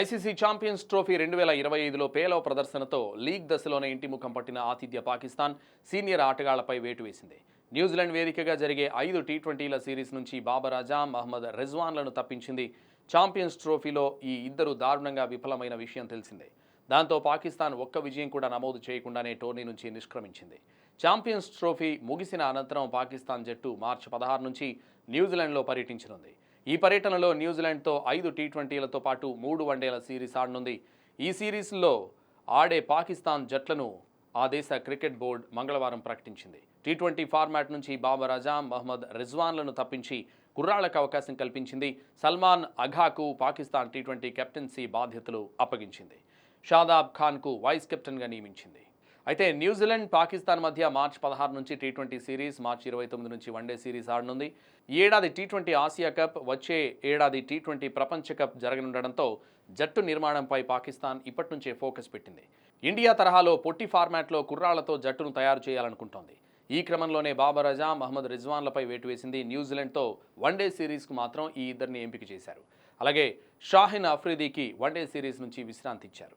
ICC champions trophy రెండు వేల ఇరవై ఐదులో పేలవ ప్రదర్శనతో లీగ్ దశలోనే ఇంటి ముఖం పట్టిన ఆతిథ్య పాకిస్తాన్ సీనియర్ ఆటగాళ్ళపై వేటు వేసింది. న్యూజిలాండ్ వేదికగా జరిగే ఐదు టీ ట్వంటీల సిరీస్ నుంచి బాబర్ అజాం మహమ్మద్ రెజ్వాన్లను తప్పించింది. ఛాంపియన్స్ ట్రోఫీలో ఈ ఇద్దరు దారుణంగా విఫలమైన విషయం తెలిసిందే. దాంతో పాకిస్తాన్ ఒక్క విజయం కూడా నమోదు చేయకుండానే టోర్నీ నుంచి నిష్క్రమించింది. ఛాంపియన్స్ ట్రోఫీ ముగిసిన అనంతరం పాకిస్తాన్ జట్టు మార్చి పదహారు నుంచి న్యూజిలాండ్లో పర్యటించనుంది. ఈ పర్యటనలో న్యూజిలాండ్తో ఐదు టీ ట్వంటీలతో పాటు మూడు వన్డేల సిరీస్ ఆడనుంది. ఈ సిరీస్లో ఆడే పాకిస్తాన్ జట్లను ఆ దేశ క్రికెట్ బోర్డు మంగళవారం ప్రకటించింది. టీ ట్వంటీ ఫార్మాట్ నుంచి బాబర్ అజాం మహమ్మద్ రిజ్వాన్లను తప్పించి కుర్రాళ్ళకు అవకాశం కల్పించింది. సల్మాన్ అఘాకు పాకిస్తాన్ టీ ట్వంటీ కెప్టెన్సీ బాధ్యతలు అప్పగించింది. షాదాబ్ ఖాన్కు వైస్ కెప్టెన్గా నియమించింది. అయితే న్యూజిలాండ్ పాకిస్తాన్ మధ్య మార్చి పదహారు నుంచి టీ ట్వంటీ సిరీస్ మార్చి ఇరవై తొమ్మిది నుంచి వన్డే సిరీస్ ఆడనుంది. ఈ ఏడాది టీ ట్వంటీ ఆసియా కప్ వచ్చే ఏడాది టీ ట్వంటీ ప్రపంచ కప్ జరగనుండడంతో జట్టు నిర్మాణంపై పాకిస్తాన్ ఇప్పటి నుంచే ఫోకస్ పెట్టింది. ఇండియా తరహాలో పొట్టి ఫార్మాట్లో కుర్రాళ్ళతో జట్టును తయారు చేయాలనుకుంటోంది. ఈ క్రమంలోనే బాబర్ అజా మహమ్మద్ రిజ్వాన్లపై వేటు వేసింది న్యూజిలాండ్తో వన్డే సిరీస్కు మాత్రం ఈ ఇద్దరిని ఎంపిక చేశారు. అలాగే షాహిన్ అఫ్రీదీకి వన్డే సిరీస్ నుంచి విశ్రాంతి ఇచ్చారు